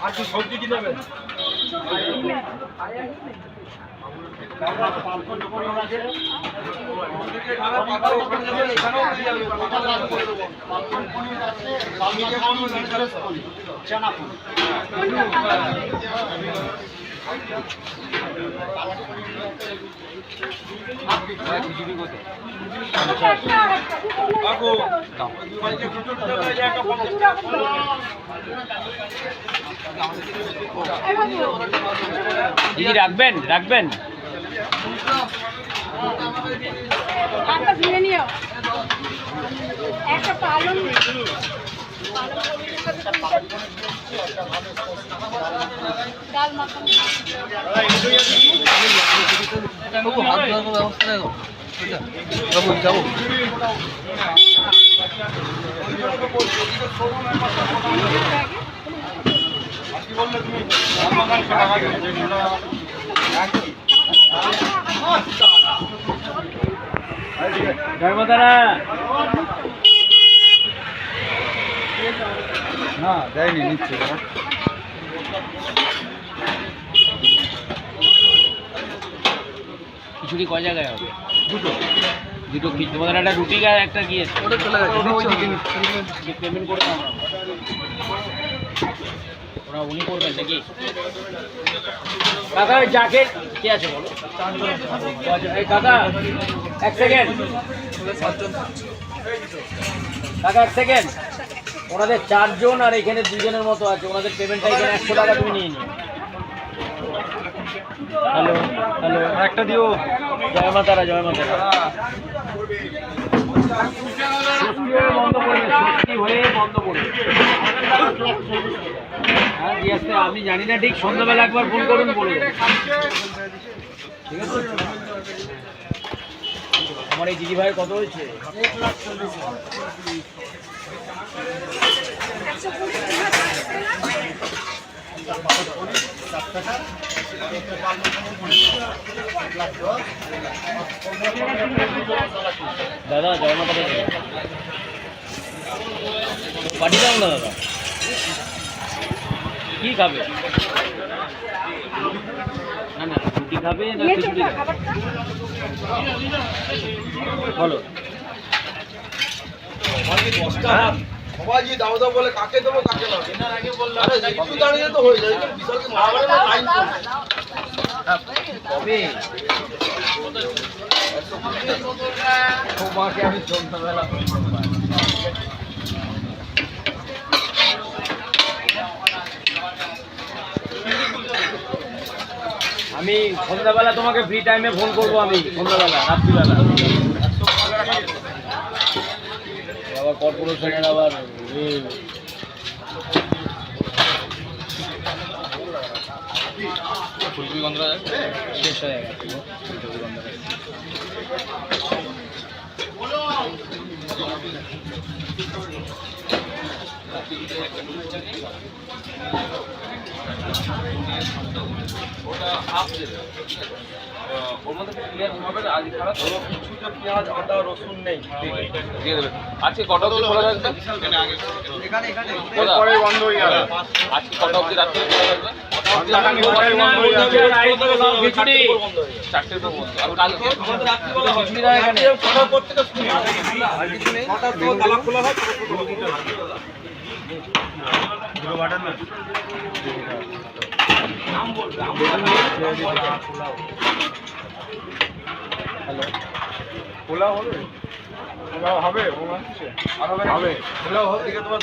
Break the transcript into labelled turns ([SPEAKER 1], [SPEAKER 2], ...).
[SPEAKER 1] আর কি সবজি কি নেবেন?
[SPEAKER 2] দিদি রাখবেন রাখবেন।
[SPEAKER 3] একটা পালন ডাল মাখানো
[SPEAKER 1] কি বললে তুমি আমার টাকা দিয়েছে
[SPEAKER 2] জয়মাতারা
[SPEAKER 1] না দেয়নি নিচ্ছে
[SPEAKER 2] খিচুড়ি কয় জায়গায় হবে?
[SPEAKER 1] দুটো।
[SPEAKER 2] দুটো কি তোমাদের একটা রুটি আর একটা কি আছে?
[SPEAKER 1] ওটা চলে গেছে
[SPEAKER 2] পেমেন্ট করে দাও। ওরা উনি করবেন নাকি? কাকা ওই জ্যাকেট কে আছে বলো? কাকা এক সেকেন্ড কাকা এক সেকেন্ড ওনাদের চারজন আর এখানে দুজনের মতো আছে। ওনাদের পেমেন্টটা এখানে একশো টাকা তুমি নিয়ে নিও। হ্যালো হ্যালো
[SPEAKER 1] একটা দিও।
[SPEAKER 2] জয় মাতারা জয় মাতারা। সৃষ্টি হয়ে বন্ধ করবে হয়ে বন্ধ করবে হ্যাঁ দিয়ে আসতে আমি জানি না ঠিক সন্ধ্যাবেলা একবার ফোন করুন বলে ঠিক আছে? আমার এই দিদি ভাইয়ের কত হয়েছে? দাদা, জয় মাতা পাঠিয়ে দাও না, দাদা। কি খাবে? রুটি খাবে না খিচুড়ি
[SPEAKER 3] না
[SPEAKER 2] খাবে?
[SPEAKER 3] খাবারটা।
[SPEAKER 2] বলো।
[SPEAKER 1] সবাই দাও দাও বলে কাকে দেবো কাকে না? দাঁড়িয়ে তো হয়ে যায় বিশাল কি না লাইন
[SPEAKER 2] কবে?
[SPEAKER 1] তোমাকে আমি সন্ধ্যাবেলা
[SPEAKER 2] আমি সন্ধ্যাবেলা তোমাকে ফ্রি টাইমে ফোন করব আমি, সন্ধ্যাবেলা, রাত্রিবেলা। আবার কর্পোরেশনের আবার শেষ হয়ে গেছে গন্ধরাজ।
[SPEAKER 1] ওর মধ্যে ক্লিয়ার হবে না আজ খারাপ হলো কিছুটা পেঁয়াজ আদা রসুন নেই
[SPEAKER 4] দিয়ে দেবে আজকে কটা অবধি খোলা থাকবে
[SPEAKER 1] এখানে এখানে পরে বন্ধ হয়ে যাবে
[SPEAKER 4] আজকে কটা অবধি রাত্রে খোলা থাকবে
[SPEAKER 1] আগামী পরে বন্ধ
[SPEAKER 4] আর কালকে
[SPEAKER 1] রাত্রিবেলা।
[SPEAKER 2] এখানে।
[SPEAKER 1] শুনি খোলা হয় খোলা হবে পোলাও হবে ও আসছে আর হবে পোলাও থেকে তোমার